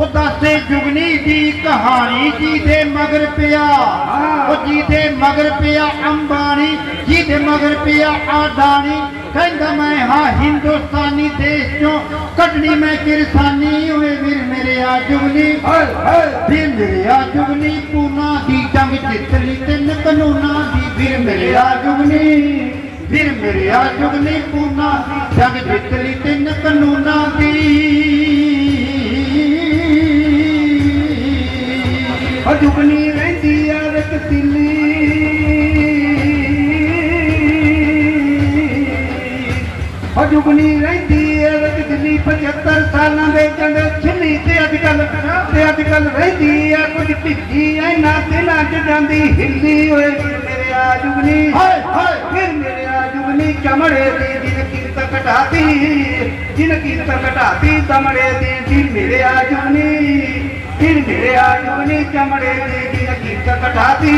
ਉਹ ਦੱਸੇ ਜੁਗਨੀ ਦੀ ਕਹਾਣੀ ਜੀ ਦੇ ਮਗਰ ਪਿਆ। ਉਹ ਜੀ ਦੇ ਮਗਰ ਪਿਆ ਅੰਬਾਣੀ ਜੀ ਦੇ ਮਗਰ ਪਿਆ ਆਡਾਣੀ ਕਹਿੰਦਾ ਮੈਂ ਹਾਂ ਹਿੰਦੁਸਤਾਨੀ ਦੇਸ਼ ਚੋਂ ਕੱਢਣੀ ਮੈਂ ਕਿਰਸਾਨੀ। ਓਏ ਵੀਰ ਮੇਰੇ ਆ ਜੁਗਨੀ। ਵੀਰ ਮੇਰੇ ਆ ਜੁਗਨੀ। ਪੂਨਾ ਦੀ ਜੰਗ ਜਿੱਤ ਲਈ ਤਿੰਨ ਕਾਨੂੰਨਾਂ ਦੀ। ਵੀਰ ਮੇਰੇ ਆ ਜੁਗਨੀ। ਵੀਰ ਮੇਰੇ ਆ ਜੁਗਨੀ ਪੂਨਾ ਜੰਗ ਜਿੱਤ ਲਈ ਦੀ ਉਹ ਜੁਗਨੀ ਰਹਿੰਦੀ ਆ ਰਤ ਉਹ ਜੁਗਨੀ ਰਹਿੰਦੀ ਆ ਰਤ ਦਿੱਲੀ 75 ਸਾਲਾਂ ਦੇ ਜੰਗ ਛਿੱਲੀ ਤੇ ਅੱਜ ਕੱਲ ਤੇ ਅੱਜ ਕੱਲ ਰਹਿੰਦੀ ਆ ਕੁਝ ਢਿੱਡੀ ਐ ਨਾ ਦਿਲਾਂ ਚ ਜਾਂਦੀ ਹਿੱਲੀ ਓਏ ਮੇਰੇ ਆ ਜੁਗਨੀ ਹਾਏ ਹਾਏ। ਫਿਰ ਮੇਰੇ ਆ ਜੁਗਨੀ ਚਮੜੇ ਦੀ ਜਿਨ ਕੀਰਤ ਘਟਾਤੀ ਜਿਨ ਕੀਰਤ ਘਟਾਤੀ ਦਮੜੇ ਦੀ ਫਿਰ ਮੇਰੇ ਮੇਰੇ ਆ ਜੁਗਨੀ ਚਮੜੇ ਦੀ, ਜਿਨ ਕੀਰਤ ਘਟਾਤੀ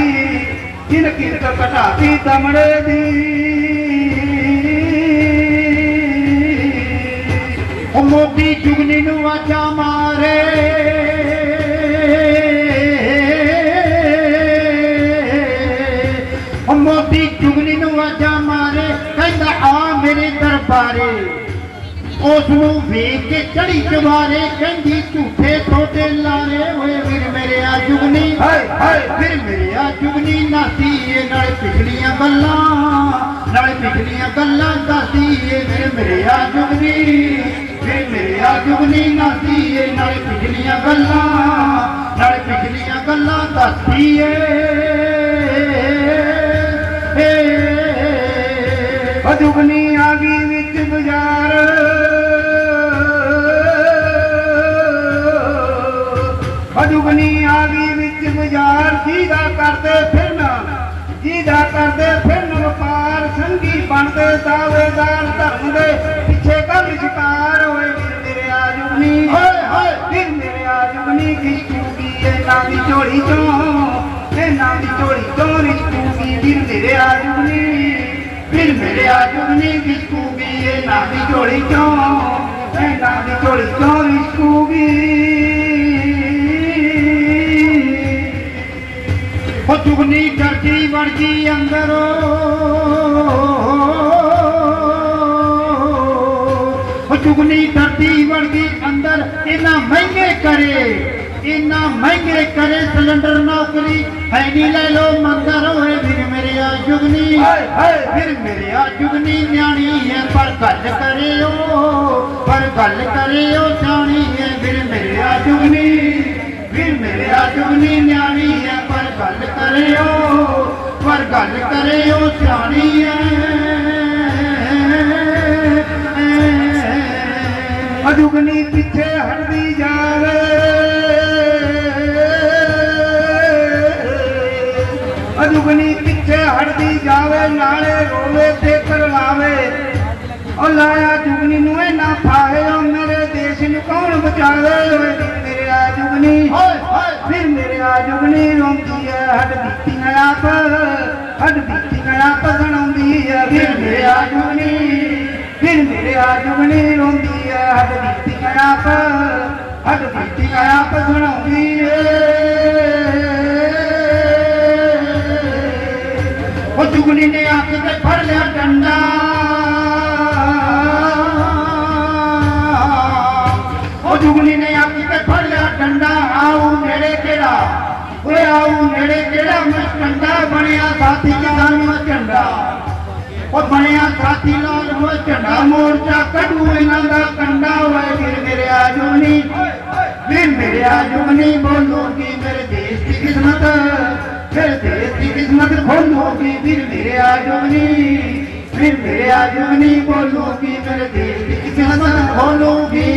ਜਿਨ ਕੀਰਤ ਘਟਾਤੀ ਦਮੜੇ ਦੀ। ਉਹ ਮੋਦੀ ਜੁਗਨੀ ਨੂੰ ਆਜਾ ਮਾਰੇ। ਉਹ ਮੋਦੀ ਜੁਗਨੀ ਨੂੰ ਆਜਾ ਮਾਰੇ, ਕਹਿੰਦਾ, ਆ ਮੇਰੇ ਦਰਬਾਰੇ। ਉਸ ਨੂੰ ਵੇਖ ਕੇ ਚੜੀ ਜਵਾਰੇ ਕਹਿੰਦੀ ਝੂਠੇ ਥੋੜੇ ਲਾਰੇ ਹੋਏ ਵੀਰ ਮੇਰੇ ਆ ਜੁਗਨੀ। ਫਿਰ ਮੇਰੇ ਆ ਜੁਗਨੀ ਨਾਸੀ ਏ ਨਾਲ ਪਿਛਲੀਆਂ ਗੱਲਾਂ ਨਾਲ ਪਿਛਲੀਆਂ ਗੱਲਾਂ ਦੱਸਦੀ ਏ ਫਿਰ ਮੇਰੇ ਆ ਜੁਗਨੀ। ਫਿਰ ਮੇਰੇ ਆ ਜੁਗਨੀ ਨਾਸੀ ਏ ਨਾਲ ਪਿਛਲੀਆਂ ਗੱਲਾਂ ਨਾਲ ਪਿਛਲੀਆਂ ਗੱਲਾਂ ਦੱਸਦੀ ਏ। ਜੁਗਨੀ ਜੁਗਨੀ ਆ ਗਈ ਵਿੱਚ ਬਾਜ਼ਾਰ ਜਿਹਦਾ ਕਰਦੇ ਫਿਰਨ ਜਿਹਦਾ ਕਰਦੇ ਫਿਰਨ ਵਪਾਰ ਸੰਗੀ ਬਣਦੇ ਦਾਵੇਦਾਰ ਧਰਮ ਦੇ ਪਿੱਛੇ ਗੱਲ ਸ਼ਿਕਾਰ ਹੋਏ ਵੀਰ ਮੇਰੇ ਆ ਜੁਗਨੀ ਹਾਏ ਹਾਏ। ਫਿਰ ਮੇਰੇ ਆ ਜੁਗਨੀ ਖਿੱਚੂਗੀ ਇਹਨਾਂ ਦੀ ਝੋਲੀ ਚੋਂ ਇਹਨਾਂ ਦੀ ਝੋਲੀ ਚੋਂ ਰਿਸ਼ਕੂਗੀ ਵੀਰ ਮੇਰੇ ਆ ਜੁਗਨੀ ਫਿਰ ਮੇਰੇ ਆ ਜੁਗਨੀ ਖਿੱਚੂਗੀ ਇਹਨਾਂ ਦੀ ਝੋਲੀ ਚੋਂ ਇਹਨਾਂ ਦੀ ਝੋਲੀ ਚੋਂ ਰਿਸ਼ਕੂਗੀ ਉਹ ਜੁਗਨੀ ਡਰਦੀ ਵੜ ਗਈ ਅੰਦਰੋਂ। ਉਹ ਜੁਗਨੀ ਡਰਦੀ ਵੜ ਗਈ ਅੰਦਰ ਇਹਨਾਂ ਮਹਿੰਗੇ ਕਰੇ ਇਹਨਾਂ ਮਹਿੰਗੇ ਕਰੇ ਸਿਲੰਡਰ ਨੌਕਰੀ ਹੈ ਨਹੀਂ ਲੈ ਲੋ ਮੰਦਰ ਹੋਏ ਵੀਰ ਮੇਰੇ ਆ ਜੁਗਨੀ ਹਾਏ ਹਾਏ। ਫਿਰ ਮੇਰੇ ਆ ਜੁਗਨੀ ਨਿਆਣੀ ਹੈ ਪਰ ਗੱਲ ਕਰਿਓ ਪਰ ਗੱਲ ਕਰਿਓ ਸਿਆਣੀ ਹੈ ਫਿਰ ਮੇਰੇ ਆ ਜੁਗਨੀ ਫਿਰ ਮੇਰੇ ਆ ਜੁਗਨੀ ਨਿਆਣੀ ਹੈ ਗੱਲ ਕਰਿਓ ਪਰ ਗੱਲ ਕਰਿਓ ਸਿਆਣੀ ਹੈ ਅਜੁਗਨੀ ਪਿੱਛੇ ਹਟਦੀ ਜਾਵੇ। ਅਜੁਗਨੀ ਪਿੱਛੇ ਹਟਦੀ ਜਾਵੇ ਨਾਲੇ ਰੋਵੇ ਤੇ ਕਰਵਾਵੇ ਉਹ ਲਾਇਆ ਜੁਗਨੀ ਨੂੰ ਇਹ ਨਾ ਫਾਹੇ ਉਹ ਮੇਰੇ ਦੇਸ਼ ਨੂੰ ਕੌਣ ਬਚਾਵੇ? ਮੇਰੇ ਆ ਜੁਗਨੀ ਫਿਰ ਮੇਰੇ ਆ ਜੁਗਨੀ ਰੋਂਦੀ। ਐ ਹੱਡ ਬੀਤੀਆਂ ਆਪ ਹੱਡ ਬੀਤੀਆਂ ਆਪ ਸੁਣਾਉਂਦੀ ਐ ਫਿਰ ਮੇਰੇ ਆ ਜੁਗਨੀ ਫਿਰ ਮੇਰੇ ਆ ਜੁਗਨੀ ਰੋਂਦੀ ਐ ਹੱਡ ਬੀਤੀਆਂ ਆਪ ਹੱਡ ਬੀਤੀਆਂ ਆਪ ਸੁਣਾਉਂਦੀ ਐ ਉਹ ਜੁਗਨੀ ਨੇ ਆ ਕੇ ਤੇ ਫੜ ਲਿਆ ਡੰਡਾ। ਉਹ ਜੁਗਨੀ ਨੇ ਆ ਕੇ ਤੇ ਫੜ ਲਿਆ ਡੰਡਾ। ਆਉ ਮੇਰੇ ਕਿਹੜਾ ਓਏ ਆਉ ਨੇੜੇ ਕਿਹੜਾ ਮਸਟੰਡਾ ਬਣਿਆ ਸਾਥੀ ਕਿਸਾਨ ਨੂੰ ਝੰਡਾ? ਉਹ ਬਣਿਆ ਸਾਥੀ ਨਾਲ ਹੋ ਝੰਡਾ। ਮੋਰਚਾ ਕੱਢੂ ਇਹਨਾਂ ਦਾ ਕੰਡਾ। ਓਏ ਵੀਰ ਮੇਰੇ ਆ ਜੁਗਨੀ ਵੀਰ ਮੇਰੇ ਆ ਬੋਲੂਗੀ ਮੇਰੇ ਦੇਸ਼ ਦੀ ਕਿਸਮਤ। ਫਿਰ ਦੇਸ਼ ਦੀ ਕਿਸਮਤ ਖੋਲੂਗੀ ਵੀਰ ਮੇਰੇ ਆ ਜੁਗਨੀ ਮੇਰੇ ਆ ਜੁਗਨੀ ਬੋਲੂਗੀ ਮੇਰੇ ਦੇਸ਼ ਦੀ ਕਿਸਮਤ ਖੋਲੂਗੀ